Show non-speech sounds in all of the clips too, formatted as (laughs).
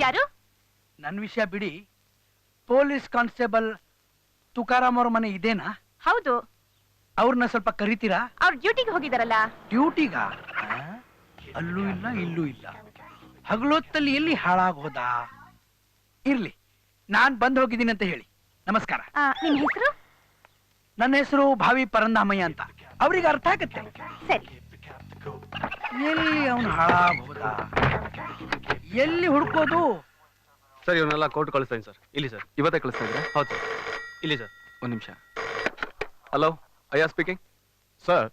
ಯಾರು? ನನ್ನ ವಿಷಯ ಬಿಡಿ. ಪೊಲೀಸ್ ಕಾನ್ಸ್ಟೇಬಲ್ ತುಕಾರಾಮ್ ಅವ್ರ ಮನೆ ಇದೇನಾ? ಹೌದು. ಅವ್ರನ್ನ ಸ್ವಲ್ಪ ಕರಿತೀರಾ? ಅವ್ರ ಡ್ಯೂಟಿಗೆ ಹೋಗಿದಾರಲ್ಲ. ಡ್ಯೂಟಿಗ? ಅಲ್ಲೂ ಇಲ್ಲ ಇಲ್ಲೂ ಇಲ್ಲ. ಹಗಲೊತ್ತಲ್ಲಿ ಎಲ್ಲಿ ಹಾಳಾಗೋದ? ಇರ್ಲಿ ನಾನ್ ಬಂದ್ ಹೋಗಿದ್ದೀನಿ ಅಂತ ಹೇಳಿ. ನಮಸ್ಕಾರ. ಆ, ನಿಮ್ ಹೆಸರು? ನನ್ನ ಹೆಸರು ಭಾವಿ ಪರಂದಾಮಯ್ಯ ಅಂತ. ಅವ್ರಿಗೆ ಅರ್ಥ ಆಗುತ್ತೆ. ಸರಿ. ಎಲ್ಲಿ ಅವನು ಹಾಳಾಗೋದ ಎಲ್ಲಿ ಹುಡ್ಕೋದು? ಸರ್ ಇವನ್ನೆಲ್ಲ ಕೋರ್ಟ್ ಕಳಿಸ್ತೀನಿ ಸರ್. ಇಲ್ಲಿ ಸರ್. ಇವತ್ತೇ ಕಳಿಸ್ತಾ ಇದ್ರೆ ಹೌದು ಸರ್. ಇಲ್ಲಿ ಸರ್. ಒಂದು ನಿಮಿಷ. Hello I Ayya speaking sir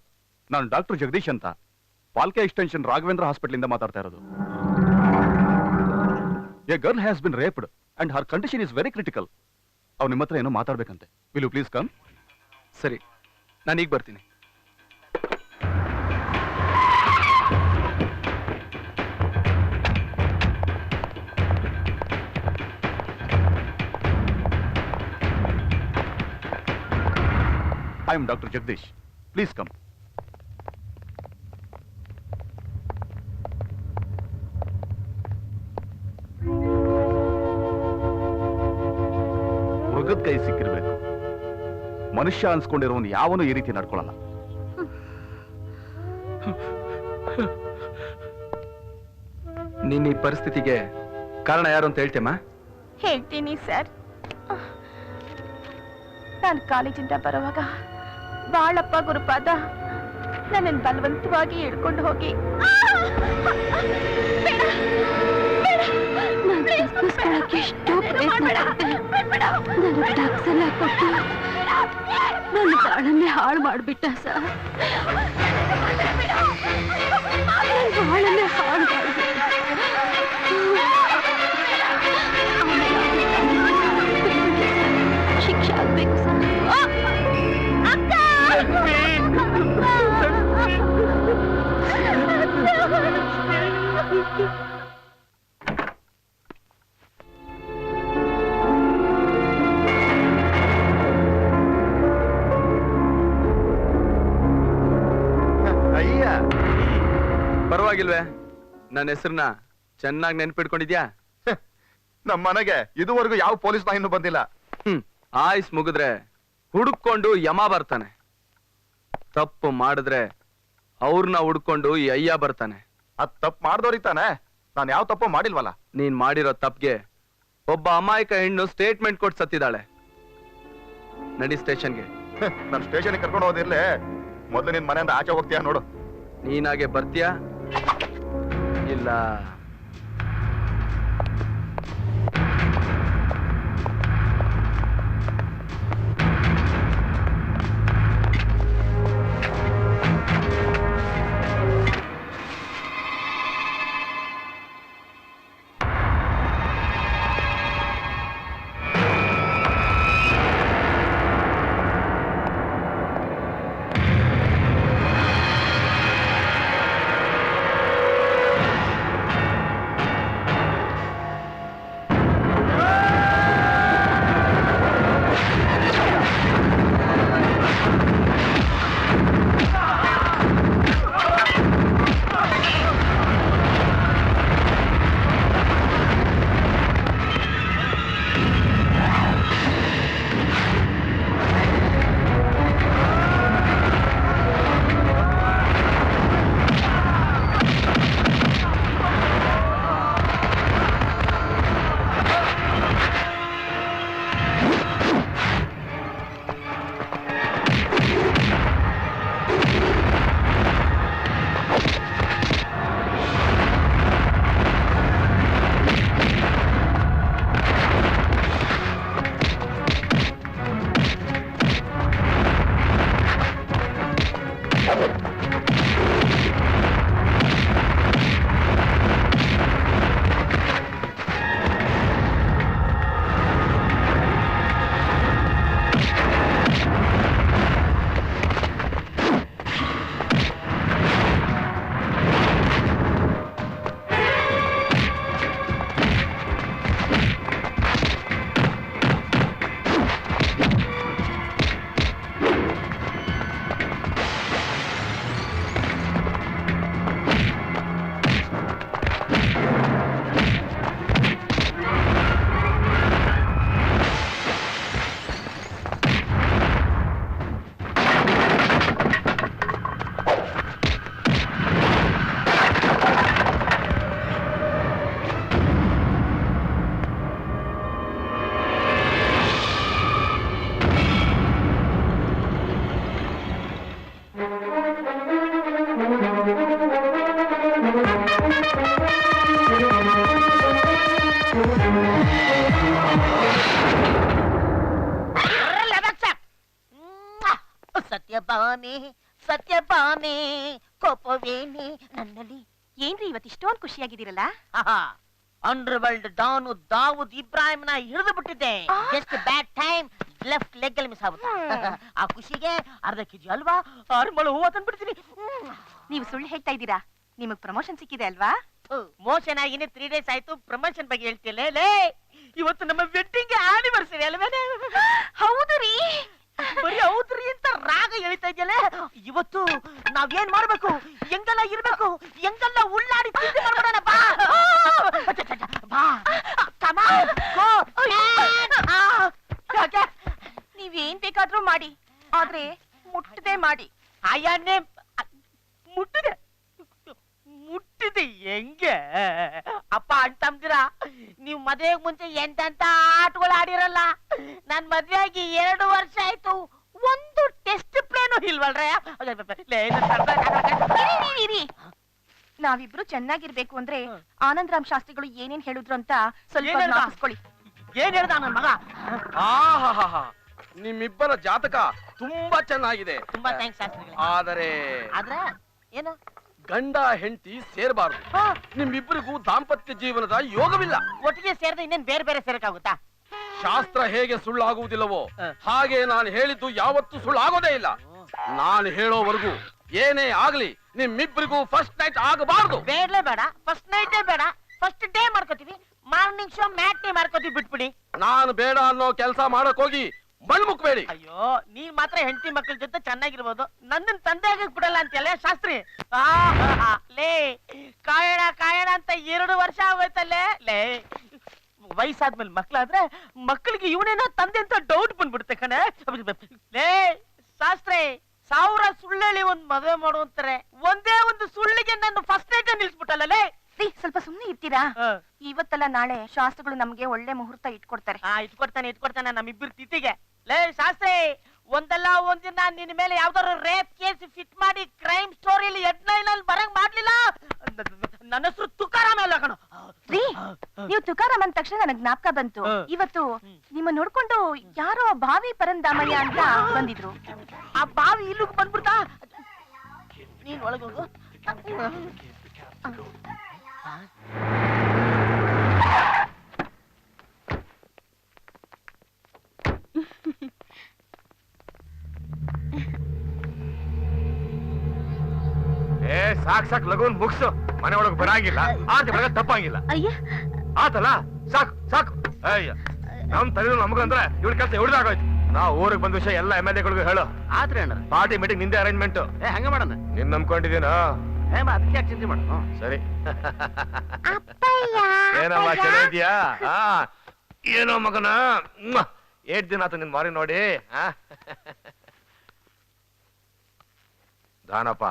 ನಾನು ಡಾಕ್ಟರ್ ಜಗದೀಶ್ ಅಂತ. ಪಾಲ್ಕೆ ಎಕ್ಸ್ಟೆನ್ಷನ್ ರಾಘವೇಂದ್ರ ಹಾಸ್ಪಿಟಲ್ ಇಂದ ಮಾತಾಡ್ತಾ ಇರೋದು. A girl has been raped and her condition is very critical. ಅವ್ನ ನಿಮ್ಮ ಹತ್ರ ಏನೋ ಮಾತಾಡ್ಬೇಕಂತೆ. ವಿಲ್ ಯು ಪ್ಲೀಸ್ ಕಮ್ ಸರಿ. ನಾನು ಈಗ ಬರ್ತೀನಿ. I am doctor Jagadish please come ಮೃಗದ ಕೈ ಸಿಕ್ಕಿರ್ಬೇಕು. ಮನುಷ್ಯ ಅನ್ಸ್ಕೊಂಡಿರೋನು ಯಾವನು ಈ ರೀತಿ ನಡ್ಕೊಳ್ಳಲ್ಲ ನಿನ್ನ ಈ ಪರಿಸ್ಥಿತಿಗೆ ಕಾರಣ ಯಾರು ಅಂತ ಹೇಳ್ತೇಮ್ಮ ಹೇಳ್ತೀನಿ ಸರ್. ನಾನು ಕಾಲೇಜಿಂದ ಬರುವಾಗ ಬಾಳಪ್ಪ ಗುರುಪಾದ ನನ್ನನ್ನು ಬಲವಂತವಾಗಿ ಹಿಡ್ಕೊಂಡು ಹೋಗಿ. ಎಷ್ಟೋ ಪ್ರಯತ್ನ ಕೊಟ್ಟು ನನ್ನ ಪ್ರಾಣನ್ನೇ ಹಾಳು ಮಾಡಿಬಿಟ್ಟ ಸರ್. ನನ್ನ ಹೆಸರನ್ನ ಚೆನ್ನಾಗಿ ನೆನ್ಪಿಟ್ಕೊಂಡಿದ್ಯಾ? ನಮ್ಮ ಮನೆಗೆ ಇದುವರೆಗೂ ಯಾವ ಪೊಲೀಸ್ ಇನ್ನೂ ಬಂದಿಲ್ಲ. ಹ್ಮ್ ಆಯ್ಸ್ ಮುಗಿದ್ರೆ ಹುಡುಕೊಂಡು ಯಮ ಬರ್ತಾನೆ. ತಪ್ಪು ಮಾಡಿದ್ರೆ ಅವ್ರನ್ನ ಹುಡ್ಕೊಂಡು ಈ ಅಯ್ಯ ಬರ್ತಾನೆ. ಅದ್ ತಪ್ಪು ಮಾಡ್ದೋರಿತಾನೆ ತಾನೆ ನಾನು ಯಾವ ತಪ್ಪು ಮಾಡಿಲ್ವಲ್ಲ? ನೀನ್ ಮಾಡಿರೋ ತಪ್ಪಿಗೆ ಒಬ್ಬ ಅಮಾಯಕ ಹೆಣ್ಣು ಸ್ಟೇಟ್ಮೆಂಟ್ ಕೊಟ್ಟು ಸತ್ತಿದ್ದಾಳೆ ನಡಿ ಸ್ಟೇಷನ್ಗೆ ನಾನು ಸ್ಟೇಷನ್ ಕರ್ಕೊಂಡು ಹೋದಿರ್ಲೆ ಮೊದಲು ನಿನ್ ಮನೆಯಿಂದ ಆಚೆ ಹೋಗ್ತೀಯಾ ನೋಡು. ನೀನಾಗೆ ಬರ್ತೀಯಾ? ಇಲ್ಲ ಭಾಮೆ ಸತ್ಯಭಾಮೆ ಕೋಪವೇನೆ ನನ್ನಲ್ಲಿ. ಏನ್ರಿ ಇವತ್ತಿಷ್ಟೊಂದು ಖುಷಿಯಾಗಿದ್ದೀರಲ್ಲ? ಅಂಡರ್ ವರ್ಲ್ಡ್ ಡಾನು ದಾವೂದ್ ಇಬ್ರಾಹಿಂನ ಹಿಡಿದು ಬಿಟ್ಟಿದ್ದೆ? Just bad time left leg ಅಲ್ಲಿ ಮಿಸ್ ಆಗುತ್ತೆ. (laughs) ಆ ಖುಷಿಗೆ ಅರ್ಧ ಕೆಜಿ ಅಲ್ವಾ ಅರ್ಮಳು ಹೂವ ತಂದ್ಬಿಡ್ತೀನಿ ನೀವು ಸುಳ್ಳು ಹೇಳ್ತಾ ಇದ್ದೀರಾ? ನಿಮಗ್ ಪ್ರಮೋಷನ್ ಸಿಕ್ಕಿದೆ ಅಲ್ವಾ? ಮೋಷನ್ ಆಗಿನೇ ತ್ರೀ ಡೇಸ್ ಆಯ್ತು. ಪ್ರಮೋಷನ್ ಬಗ್ಗೆ ಹೇಳ್ತಿಲ್ಲ ಇವತ್ತು ನಮ್ಮ ವೆಡ್ಡಿಂಗ್ ಆನಿವರ್ಸರಿ ಅಲ್ವೇನೆ? ಹೌದು ರೀ ಬರೀ ಹೌದ್ರಿ ಅಂತ ರಾಗ ಹೇಳ್ತಾ ಇದೆಯಲ್ಲ ಇವತ್ತು ನಾವೇನ್ ಮಾಡ್ಬೇಕು? ಹೆಂಗೆಲ್ಲ ಇರ್ಬೇಕು? ಹೆಂಗೆಲ್ಲ ಉಳ್ಳಾಡಿ ತಿಂಡಿ ಮಾಡ್ಬಿಡೋಣ ಬಾ. ಯಾಕೆ? ನೀವೇನ್ ಬೇಕಾದ್ರೂ ಮಾಡಿ. ಆದ್ರೆ ಮುಟ್ಟದೆ ಮಾಡಿ. ಅಯ್ಯನ್ನೇ ಮುಟ್ಟದೆ. ಮುಟ್ಟಿದೆ ಹೆಂಗೆ? ಅಪ್ಪ ಅಂತಂದಿರ ನೀವು ಮದುವೆಗೆ ಮುಂಚೆ ಎಂತೆಂತ ಆಟಗಳು ಆಡಿರಲ್ಲ? ನನ್ ಮದ್ವೆ ಆಗಿ ಎರಡು ವರ್ಷ ಆಯ್ತು. ಇಲ್ವಲ್ರೇ. ನಾವಿಬ್ರು ಚೆನ್ನಾಗಿರ್ಬೇಕು ಅಂದ್ರೆ. ಆನಂದರಾಮ್ ಶಾಸ್ತ್ರಿಗಳು ಏನೇನ್ ಹೇಳಿದ್ರು ಅಂತ ಸ್ವಲ್ಪ ಏನ್ ಹೇಳ್ದ? ಜ್ಞಾಪಿಸ್ಕೊಳ್ಳಿ ಏನ್ ಹೇಳ್ದ ನನ್ ಮಗ? ಆಹಾಹಾಹಾ. ನಿಮ್ಮಿಬ್ಬರ ಜಾತಕ ತುಂಬಾ ಚೆನ್ನಾಗಿದೆ. ತುಂಬಾ ಥ್ಯಾಂಕ್ಸ್ ಶಾಸ್ತ್ರಿಗಳೇ. ಆದರೆ ಆದ್ರೆ ಏನು? ಗಂಡ ಹೆಂಡತಿ ಸೇರಬಾರದು. ಹಾ, ನಿಮ್ಮಿಬ್ಬರಿಗೂ ದಾಂಪತ್ಯ ಜೀವನದ ಯೋಗವಿಲ್ಲ. ಒಟ್ಟಿಗೆ ಸೇರಿದ ಇನ್ನೇನ್ ಬೇರೆ ಬೇರೆ ಸೇರಕ್ಕಾಗುತ್ತಾ? ಶಾಸ್ತ್ರ ಹೇಗೆ ಸುಳ್ಳಾಗುವುದಿಲ್ಲವೋ. ಹಾಗೆ ನಾನು ಹೇಳಿದ್ದು ಯಾವತ್ತೂ ಸುಳ್ಳಾಗೋದೇ ಇಲ್ಲ. ನಾನು ಹೇಳೋವರೆಗೂ ಏನೇ ಆಗ್ಲಿ ನಿಮ್ಮಿಬ್ಬರಿಗೂ ಫಸ್ಟ್ ನೈಟ್ ಆಗಬಾರದು. ಬೇಡಲೇ ಬೇಡ. ಫಸ್ಟ್ ನೈಟೇ ಬೇಡ. ಫಸ್ಟ್ ಡೇ ಮಾಡ್ಕೋತೀವಿ. ಮಾರ್ನಿಂಗ್ ಶೋ ಮ್ಯಾಟ್ ಡೇ ಮಾಡ್ಕೋತೀವಿ ಬಿಟ್ಬಿಡಿ. ನಾನು ಬೇಡ ಅನ್ನೋ ಕೆಲಸ ಮಾಡಕ್ ಹೋಗಿ ಮಣ್ಮುಕ್ಬೇಡಿ. ಅಯ್ಯೋ ನೀನ್ ಮಾತ್ರ ಹೆಂಡತಿ ಮಕ್ಕಳ ಜೊತೆ ಚೆನ್ನಾಗಿರ್ಬೋದು. ನನ್ನ ತಂದೆ ಆಗಕ್ ಬಿಡಲ್ಲ ಅಂತೆಲ್ಲ ಶಾಸ್ತ್ರಿ? ಆಹಾಹಾ. ಲೇ ಕಾಯಣ ಕಾಯಣ ಅಂತ ಎರಡು ವರ್ಷ ಆಗೋಯ್ತಲ್ಲೇ? ಲೇ ವಯಸ್ಸಾದ್ಮೇಲೆ ಮಕ್ಳಾದ್ರೆ ಮಕ್ಕಳಿಗೆ ಇವನೇನೋ ತಂದೆ ಅಂತ ಡೌಟ್ ಬಂದ್ಬಿಡುತ್ತೆ ಕಣೆ. ಲೇ ಶಾಸ್ತ್ರಿ ಸಾವಿರ ಸುಳ್ಳೇಳಿ ಒಂದ್ ಮದುವೆ ಮಾಡುವಂತಾರೆ ಒಂದೇ ಒಂದು ಸುಳ್ಳಿಗೆ ನನ್ನ ಫಸ್ಟ್ ನೈಟ್ ನಿಲ್ಸ್ಬಿಟ್ಟಲ್ಲ ಸ್ವಲ್ಪ ಸುಮ್ನೆ ಇರ್ತೀರಾ. ಇವತ್ತಲ್ಲ ನಾಳೆ ಶಾಸ್ತ್ರಗಳು ನಮ್ಗೆ ಒಳ್ಳೆ ಮುಹೂರ್ತ ಇಟ್ಕೊಡ್ತಾರೆ. ಇಟ್ಕೊಡ್ತಾನೆ ಇಟ್ಕೊಡ್ತಾನೆ ನಮ್ಮಿಬ್ಬರು ತಿಥಿಗೆ. ಲೇ ಶಾಸ್ತ್ರಿ ಒಂದಲ್ಲ ಒಂದಿನ ನಿನ್ನ ಮೇಲೆ ಯಾವ್ದಾದ್ರು ರೇಪ್ ಕೇಸ್ ಫಿಟ್ ಮಾಡಿ ಕ್ರೈಮ್ ಸ್ಟೋರಿಲಿ ಹೆಡ್ಲೈನ್ ಅಲ್ಲಿ ಬರಂಗ್ ಮಾಡ್ಲಿಲ್ಲ? ನನ್ನ ಹೆಸರು ತುಕಾರಾಮ ಅಲ್ಲ ಕಣ. ರೀ ನೀವು ತುಕಾರಾಮ್ ಅಂದ ತಕ್ಷಣ ನನಗ್ ಜ್ಞಾಪಕ ಬಂತು. ಇವತ್ತು ನಿಮ್ಮ ನೋಡ್ಕೊಂಡು ಯಾರೋ ಬಾವಿ ಪರಂದಾಮಯ್ಯ ಅಂತ ಬಂದಿದ್ರು. ಆ ಬಾವಿ ಇಲ್ಲಿಗೆ ಬಂದ್ಬಿಡ್ತಾ? ನೀನ್ ಒಳಗೆ ಸಾಕ್ ಲಗೋನ್ ಮುಗಿಸು. ಮನೆ ಒಳಗೆ ಬರಂಗಿಲ್ಲ. ಆತ ಬರಗ ತಪ್ಪಂಗಿಲ್ಲ. ಅಯ್ಯ. ಆತಲ್ಲ? ಸಾಕು ಸಾಕು. ಅಯ್ಯ. ನಮ್ ತಲೆ ನಮಗಂದ್ರೆ ಇವಳ ಕೆಲಸ ಹಿಡಿದಾಗೋಯ್ತು ನಾ ಊರಿಗೆ ಬಂದ ವಿಷಯ ಎಲ್ಲ ಎಂ ಎಲ್ ಎಗಳಿಗೂ ಹೇಳು. ಆದ್ರೆ ಅಣ್ಣ ಪಾರ್ಟಿ ಮೀಟಿಂಗ್ ನಿಂದೆ ಅರೇಂಜ್ಮೆಂಟ್. ಏ ಹಂಗ ಮಾಡೋಣ. ನಿನ್ ನಂಬ್ಕೊಂಡಿದೀನ ಏ ಅದಕ್ಕೆ ಯಾಕೆ ಚಿಂತೆ ಮಾಡು? ಸರಿ. ಏನಮ್ಮ ಚೆನ್ನಾಗಿದ್ಯಾ ಆ, ಏನೋ ಮಗನ? ಮ್ವಾ. ಏಟ್ ದಿನ ಆತ ನಿನ್ ಮಾರಿ ನೋಡಿ ಆ? ದಾನಪ್ಪ.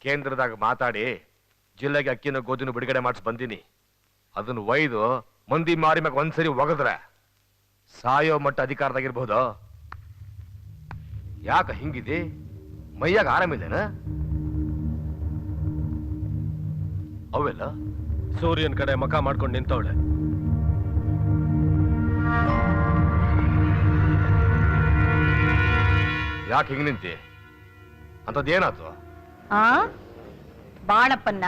ಕೇಂದ್ರದಾಗ ಮಾತಾಡಿ, ಜಿಲ್ಲೆಗೆ ಅಕ್ಕಿನ ಗೋಧಿನ ಬಿಡುಗಡೆ ಮಾಡಿಸಿ ಬಂದೀನಿ. ಅದನ್ನ ಒಯ್ದು ಮಂದಿ ಮಾರಿ ಮ್ಯಾಗ ಒಂದ್ಸರಿ ಒಗದ್ರೆ. ಸಾಯೋ ಮಟ್ಟ ಅಧಿಕಾರದಾಗಿರ್ಬಹುದು ಯಾಕ ಹಿಂಗಿದಿ? ಮೈಯಾಗ ಆರಾಮಿಲ್ಲೇನ ಅವೆಲ್ಲ? ಸೂರ್ಯನ ಕಡೆ ಮಖ ಮಾಡ್ಕೊಂಡು ನಿಂತವಳೆ. ಯಾಕೆ ಹಿಂಗ್ ನಿಂತಿ? ಅಂತದೇನಾತು? ಆ? ಬಾಳಪ್ಪನ್ನ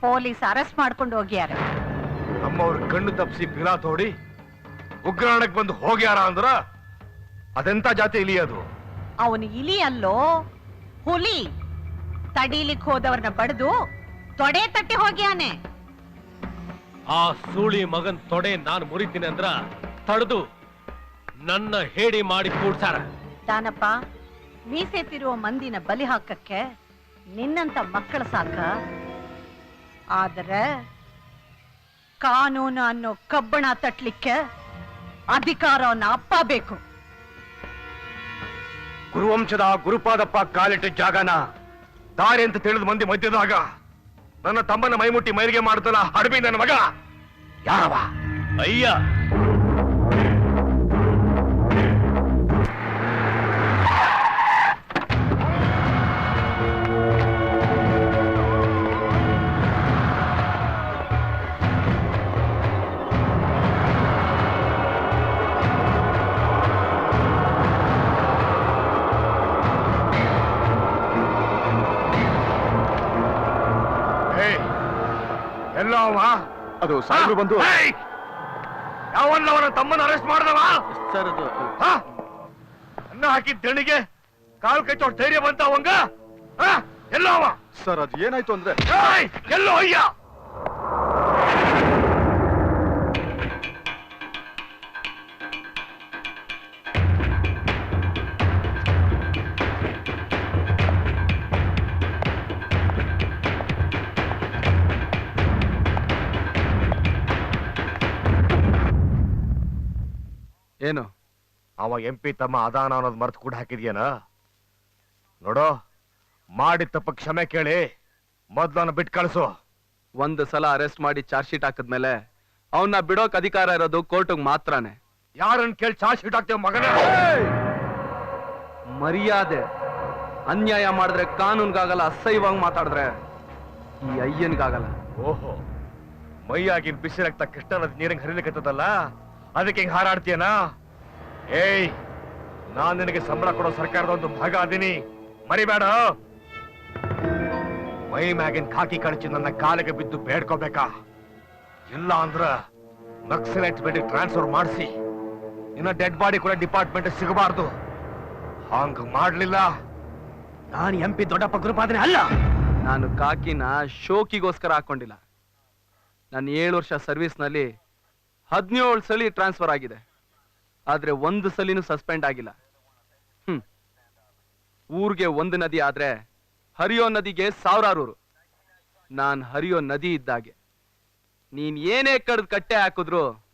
ಪೊಲೀಸ್ ಅರೆಸ್ಟ್ ಮಾಡ್ಕೊಂಡು ಹೋಗ್ಯಾರ. ನಮ್ಮವ್ರ ಕಣ್ಣು ತಪ್ಪಿಸಿ ಪಿಲಾ ತೋಡಿ ಉಗ್ರಾಣಕ್ ಬಂದು ಹೋಗ್ಯಾರ ಅಂದ್ರ ಅದೆಂತ ಜಾತಿ ಇಲಿ ಅದು? ಅವನು ಇಲಿ ಅಲ್ಲೋ ಹುಲಿ. ತಡೀಲಿಕ್ ಹೋದವ್ರನ್ನ ಬಡ್ದು ತೊಡೆ ತಟ್ಟಿ ಹೋಗ್ಯಾನೆ. ಆ ಸೂಳಿ ಮಗನ್ ತೊಡೆ ನಾನು ಮುರಿತೀನಿ ಅಂದ್ರ ತಡೆದು ನನ್ನ ಹೇಡಿ ಮಾಡಿ ಕೂಡ್ಸಾರ. ದಾನಪ್ಪ ಮೀಸೆ ತಿರುವ ಮಂದಿನ ಬಲಿ ಹಾಕಕ್ಕೆ ನಿನ್ನಂತ ಮಕ್ಕಳ ಸಾಕ? ಆದರೆ ಕಾನೂನು ಅನ್ನೋ ಕಬ್ಬಣ ತಟ್ಲಿಕ್ಕೆ ಅಧಿಕಾರವನ್ನ ಅಪ್ಪ ಬೇಕು. ಗುರುವಂಶದ ಗುರುಪಾದಪ್ಪ ಕಾಲಿಟ್ಟ ಜಾಗನ ದಾರಿ ಅಂತ ತಿಳಿದ ಮಂದಿ ಮಧ್ಯದಾಗ ನನ್ನ ತಮ್ಮನ ಮೈಮುಟ್ಟಿ ಮೈಲಿಗೆ ಮಾಡ್ತಲ್ಲ ಹಡಬಿ ನನ್ನ ಮಗ. ಯಾರವ? ಅಯ್ಯ ಎಲ್ಲ ಅವ ಅದು ಸಾಹೇಬ್ರು ಬಂದು ಯಾವನ್ನ ಅವನ ತಮ್ಮನ ಅರೆಸ್ಟ್ ಮಾಡಿದವ? ಸರ್ ಅದು? ಹಾ? ಅನ್ನ ಹಾಕಿದ ದಣಿಗೆ ಕಾಲ್ ಕೈ ಚೋಟ್ ಧೈರ್ಯ ಬಂತ ಅವಂಗ? ಹಾ? ಎಲ್ಲೋ ಅವ ಸರ್ ಅದು ಏನಾಯ್ತು ಅಂದ್ರೆ ಏಯ್! ಎಲ್ಲೋ ಅಯ್ಯ! ಏನು? ಅವ ಎಂ ಪಿ ತಮ್ಮ ಅದಾನ ಅನ್ನೋದು ಮರ್ತು ಕೂಡ ಹಾಕಿದ್ಯೇನ? ನೋಡೋ ಮಾಡಿ ತಪ್ಪ ಕ್ಷಮೆ ಕೇಳಿ ಮೊದ್ಲನ್ನ ಬಿಟ್ಟು ಕಳಿಸು. ಒಂದು ಸಲ ಅರೆಸ್ಟ್ ಮಾಡಿ ಚಾರ್ಜ್ ಶೀಟ್ ಹಾಕಿದ್ಮೇಲೆ ಅವನ್ನ ಬಿಡೋಕ್ ಅಧಿಕಾರ ಇರೋದು ಕೋರ್ಟಿಗೆ ಮಾತ್ರನೇ. ಯಾರನ್ನ ಕೇಳಿ ಚಾರ್ಜ್ ಶೀಟ್ ಹಾಕ್ತೇವೆ ಮಗನ? ಮರ್ಯಾದೆ. ಅನ್ಯಾಯ ಮಾಡಿದ್ರೆ ಕಾನೂನ್ಗಾಗಲ್ಲ ಅಸಹ್ಯವಾಗಿ ಮಾತಾಡಿದ್ರೆ ಈ ಅಯ್ಯನ್ಗಾಗಲ್ಲ. ಓಹೋ ಮೈಯಾಗಿನ ಬಿಸಿ ರಕ್ತ ಕೃಷ್ಣ ನದಿ ನೀರಂಗ್ ಹರಿಲಿಕ್ಕತ್ತದಲ್ಲ ಅದಕ್ಕೆ ಹಿಂಗ್ ಹಾರಾಡ್ತೀಯನ? ಏಯ್ ನಾನ್ ನಿನಗೆ ಸಂಬಳ ಕೊಡೋ ಸರ್ಕಾರದ ಒಂದು ಭಾಗ ಅದೀನಿ. ಮರಿಬೇಡ. ಮೈ ಮ್ಯಾಗಿನ್ ಖಾಕಿ ಕಳಚಿ ನನ್ನ ಕಾಲಿಗೆ ಬಿದ್ದು ಬೇಡ್ಕೋಬೇಕಾ? ಇಲ್ಲ ಅಂದ್ರ ನಕ್ಸಲೈಟ್ ಬೇಡಿ ಟ್ರಾನ್ಸ್ಫರ್ ಮಾಡಿಸಿ. ಇನ್ನ ಡೆಡ್ ಬಾಡಿ ಕೂಡ ಡಿಪಾರ್ಟ್ಮೆಂಟ್ ಸಿಗಬಾರ್ದು. ಹಂಗ ಮಾಡ್ಲಿಲ್ಲ. ನಾನು ಎಂ ಪಿ ದೊಡ್ಡಪ್ಪ ಗುರುಪಾದನೆ ಅಲ್ಲ. ನಾನು ಕಾಕಿನ ಶೋಕಿಗೋಸ್ಕರ ಹಾಕೊಂಡಿಲ್ಲ. ನಾನು ಏಳು ವರ್ಷ ಸರ್ವಿಸ್ನಲ್ಲಿ ಹದಿನೇಳು ಸಲ ಟ್ರಾನ್ಸ್ಫರ್ ಆಗಿದೆ. ಆದ್ರೆ ಒಂದು ಸಲಿನೂ ಸಸ್ಪೆಂಡ್ ಆಗಿಲ್ಲ. ಹ್ಮ್. ಊರಿಗೆ ಒಂದು ನದಿ ಆದ್ರೆ ಹರಿಯೋ ನದಿಗೆ ಸಾವಿರಾರು ನಾನ್ ಹರಿಯೋ ನದಿ ಇದ್ದಾಗೆ. ನೀನ್ ಏನೇ ಕಡ್ದು ಕಟ್ಟೆ ಹಾಕಿದ್ರು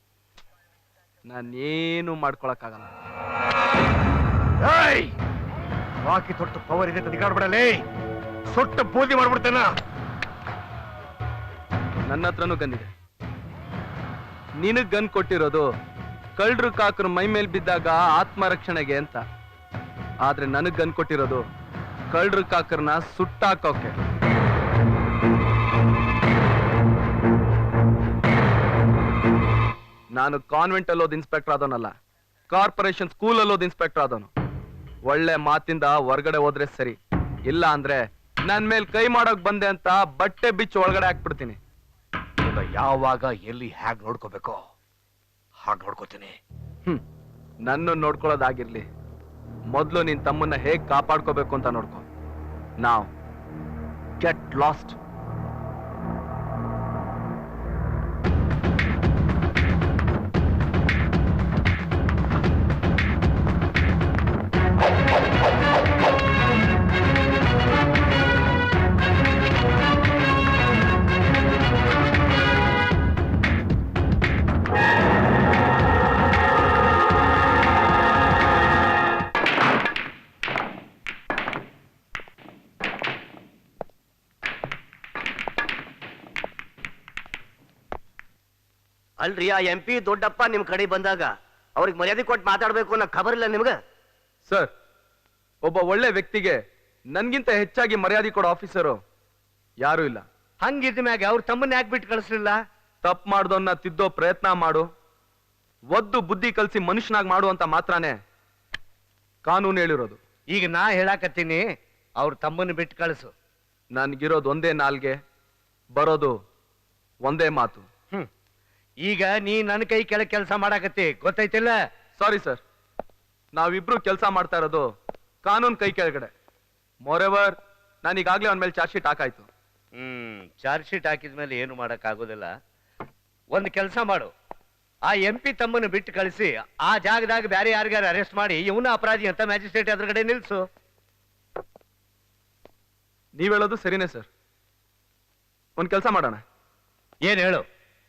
ನಾನೇನು ಮಾಡ್ಕೊಳಕ್ಕಾಗಲ್ಲ. ಏಯ್! ಬಾಕಿ ತೊಟ್ಟು ಪವರ್ ಇದೆ ತಡಿಗಾಡ್ಬಿಡಲೇ ಸೊಟ್ಟ ಪೂಜೆ ಮಾಡ್ಬಿಡ್ತೇನ. ನನ್ನ ಹತ್ರನೂ ಗನ್ ಇದೆ ನಿನಗ್ ಗನ್ ಕೊಟ್ಟಿರೋದು ಕಳ್ಳರು ಕಾಕರು ಮೈ ಮೇಲೆ ಬಿದ್ದಾಗ ಆತ್ಮರಕ್ಷಣೆಗೆ ಅಂತ. ಆದ್ರೆ ನನಗ್ ಗನ್ ಕೊಟ್ಟಿರೋದು ಕಳ್ಳರು ಕಾಕರ್ನ ಸುಟ್ಟಾಕೋಕೆ. ನಾನು ಕಾನ್ವೆಂಟ್ ಅಲ್ಲೋದ್ ಇನ್ಸ್ಪೆಕ್ಟರ್ ಆದವನಲ್ಲ. ಕಾರ್ಪೊರೇಷನ್ ಸ್ಕೂಲ್ ಅಲ್ಲೋದ್ ಇನ್ಸ್ಪೆಕ್ಟರ್ ಆದವನು. ಒಳ್ಳೆ ಮಾತಿಂದ ಹೊರಗಡೆ ಹೋದ್ರೆ ಸರಿ. ಇಲ್ಲ ಅಂದ್ರೆ ನನ್ ಮೇಲೆ ಕೈ ಮಾಡೋಕ್ ಬಂದೆ ಅಂತ ಬಟ್ಟೆ ಬಿಚ್ಚು ಒಳಗಡೆ ಹಾಕ್ಬಿಡ್ತೀನಿ. ಯಾವಾಗ ಎಲ್ಲಿ ಹ್ಯಾಗ್ ನೋಡ್ಕೋಬೇಕೋ ಹಾಗೆ ನೋಡ್ಕೋತೀನಿ. ನನ್ನ ನೋಡ್ಕೊಳ್ಳೋದಾಗಿರ್ಲಿ. ಮೊದಲು ನಿನ್ ತಮ್ಮನ್ನ ಹೇಗ್ ಕಾಪಾಡ್ಕೋಬೇಕು ಅಂತ ನೋಡ್ಕೊ. ನಾವ್ ಗೆಟ್ ಲಾಸ್ಟ್. ಅಲ್ರಿ ಆ ಎಂ ಪಿ ದೊಡ್ಡಪ್ಪ ನಿಮ್ ಕಡೆ ಬಂದಾಗ ಅವ್ರಿಗೆ ಮರ್ಯಾದೆ ಕೊಟ್ಟು ಮಾತಾಡ್ಬೇಕು ಅನ್ನೋ ಖಬರ್ ಇಲ್ಲ ನಿಮ್ಗೆ? ಸರ್ ಒಬ್ಬ ಒಳ್ಳೆ ವ್ಯಕ್ತಿಗೆ ನನ್ಗಿಂತ ಹೆಚ್ಚಾಗಿ ಮರ್ಯಾದೆ ಕೊಡೋ ಆಫೀಸರು ಯಾರು ಇಲ್ಲ. ಹಂಗಿದ್ದ ಮ್ಯಾಗ ಅವ್ರ ತಮ್ಮನ್ನ ಯಾಕೆ ಬಿಟ್ಟು ಕಳಿಸ್ಲಿಲ್ಲ? ತಪ್ಪು ಮಾಡ್ದನ್ನ ತಿದ್ದೋ ಪ್ರಯತ್ನ ಮಾಡು. ಒದ್ದು ಬುದ್ಧಿ ಕಲಿಸಿ ಮನುಷ್ಯನಾಗಿ ಮಾಡು ಅಂತ ಮಾತ್ರನೇ ಕಾನೂನು ಹೇಳಿರೋದು. ಈಗ ನಾ ಹೇಳಾಕತ್ತೀನಿ ಅವ್ರ ತಮ್ಮನ್ನ ಬಿಟ್ಟು ಕಳಿಸು. ನನ್ಗಿರೋದು ಒಂದೇ ನಾಲ್ಗೆ ಬರೋದು ಒಂದೇ ಮಾತು. ಈಗ ನೀ ನನ್ನ ಕೈ ಕೆಳಗೆ ಕೆಲಸ ಮಾಡಾಕತ್ತಿ ಗೊತ್ತೈತಿಲ್ಲ? ಸಾರಿ ಸರ್ ನಾವಿಬ್ರು ಕೆಲಸ ಮಾಡ್ತಾ ಇರೋದು ಕಾನೂನು ಕೈ ಕೆಳಗಡೆ. ಮೊರೆವರ್ ನಾನು ಈಗಾಗಲೇ ಅವನ ಮೇಲೆ ಚಾರ್ಜ್ ಶೀಟ್ ಹಾಕಾಯ್ತು. ಹ್ಮ್ ಚಾರ್ಜ್ ಶೀಟ್ ಹಾಕಿದ್ಮೇಲೆ ಏನು ಮಾಡಕ್ ಆಗೋದಿಲ್ಲ. ಒಂದು ಕೆಲಸ ಮಾಡು. ಆ ಎಂ ಪಿ ತಮ್ಮನ್ನು ಬಿಟ್ಟು ಕಳಿಸಿ ಆ ಜಾಗದಾಗ ಬೇರೆ ಯಾರಿಗಾರ ಅರೆಸ್ಟ್ ಮಾಡಿ ಇವನ ಅಪರಾಧಿ ಅಂತ ಮ್ಯಾಜಿಸ್ಟ್ರೇಟ್ ಎದುರುಗಡೆ ನಿಲ್ಸು. ನೀವ್ ಹೇಳೋದು ಸರಿನೇ ಸರ್ ಒಂದ್ ಕೆಲಸ ಮಾಡೋಣ. ಏನ್ ಹೇಳು?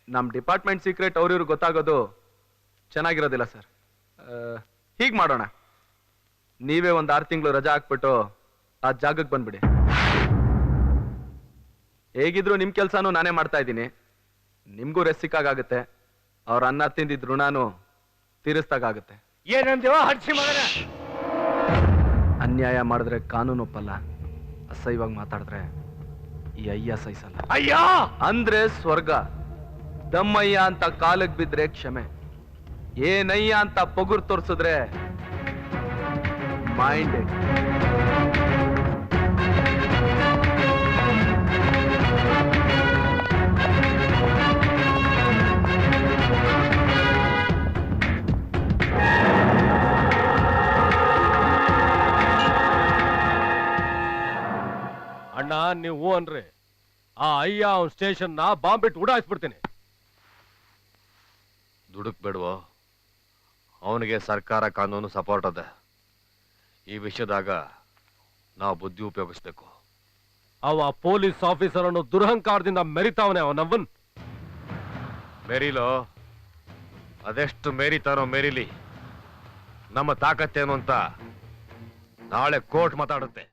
ನಮ್ ಡಿಪಾರ್ಟ್ಮೆಂಟ್ ಸೀಕ್ರೆಟ್ ಅವ್ರಿವ್ರಿಗೆ ಗೊತ್ತಾಗೋದು ಚೆನ್ನಾಗಿರೋದಿಲ್ಲ ಸರ್. ಹೀಗೆ ಮಾಡೋಣ. ನೀವೇ ಒಂದು ಆರು ತಿಂಗಳು ರಜಾ ಹಾಕ್ಬಿಟ್ಟು ಆ ಜಾಗಕ್ಕೆ ಬಂದ್ಬಿಡಿ. ಹೇಗಿದ್ರು ನಿಮ್ಮ ಕೆಲಸನೂ ನಾನೇ ಮಾಡ್ತಾ ಇದ್ದೀನಿ. ನಿಮಗೂ ರೆಸ್ಟ್ ಸಿಕ್ಕಾಗುತ್ತೆ ಅವ್ರ ಅನ್ನ ತಿಂದಿದ್ ಋಣಾನು ತೀರಿಸ್ದಾಗುತ್ತೆ ಮಗನ. ಅನ್ಯಾಯ ಮಾಡಿದ್ರೆ ಕಾನೂನು ಒಪ್ಪಲ್ಲ. ಅಸಹ್ಯವಾಗಿ ಮಾತಾಡಿದ್ರೆ ಈ ಅಯ್ಯ ಸಹಿಸಲ್ಲ. ಅಯ್ಯ! ಅಂದ್ರೆ ಸ್ವರ್ಗ. ದಮ್ಮಯ್ಯ ಅಂತ ಕಾಲಕ್ ಬಿದ್ರೆ ಕ್ಷಮೆ. ಏನಯ್ಯ ಅಂತ ಪಗುರ್ ತೋರಿಸಿದ್ರೆ ಮೈಂಡ್ ಅಣ್ಣ, ನೀವು ಅನ್ರಿ. ಆ ಅಯ್ಯ ಅವ್ನ ಸ್ಟೇಷನ್ನ ಬಾಂಬಿಟ್ಟು ಉಡಾಯಿಸ್ಬಿಡ್ತೀನಿ. ದುಡುಕ್ ಬೇಡವೋ ಅವನಿಗೆ ಸರ್ಕಾರ ಕಾನೂನು ಸಪೋರ್ಟ್ ಅದ. ಈ ವಿಷಯದಾಗ ನಾವು ಬುದ್ಧಿ ಉಪಯೋಗಿಸ್ಬೇಕು. ಅವ ಪೊಲೀಸ್ ಆಫೀಸರ್ ಅನ್ನು ದುರಹಂಕಾರದಿಂದ ಮೆರಿತಾವನೆ ಅವನವನ್ ಮೆರಿಲೋ? ಅದೆಷ್ಟು ಮೆರಿತಾನೋ ಮೆರಿಲಿ. ನಮ್ಮ ತಾಕತ್ತೇನು ಅಂತ ನಾಳೆ ಕೋರ್ಟ್ ಮಾತಾಡುತ್ತೆ.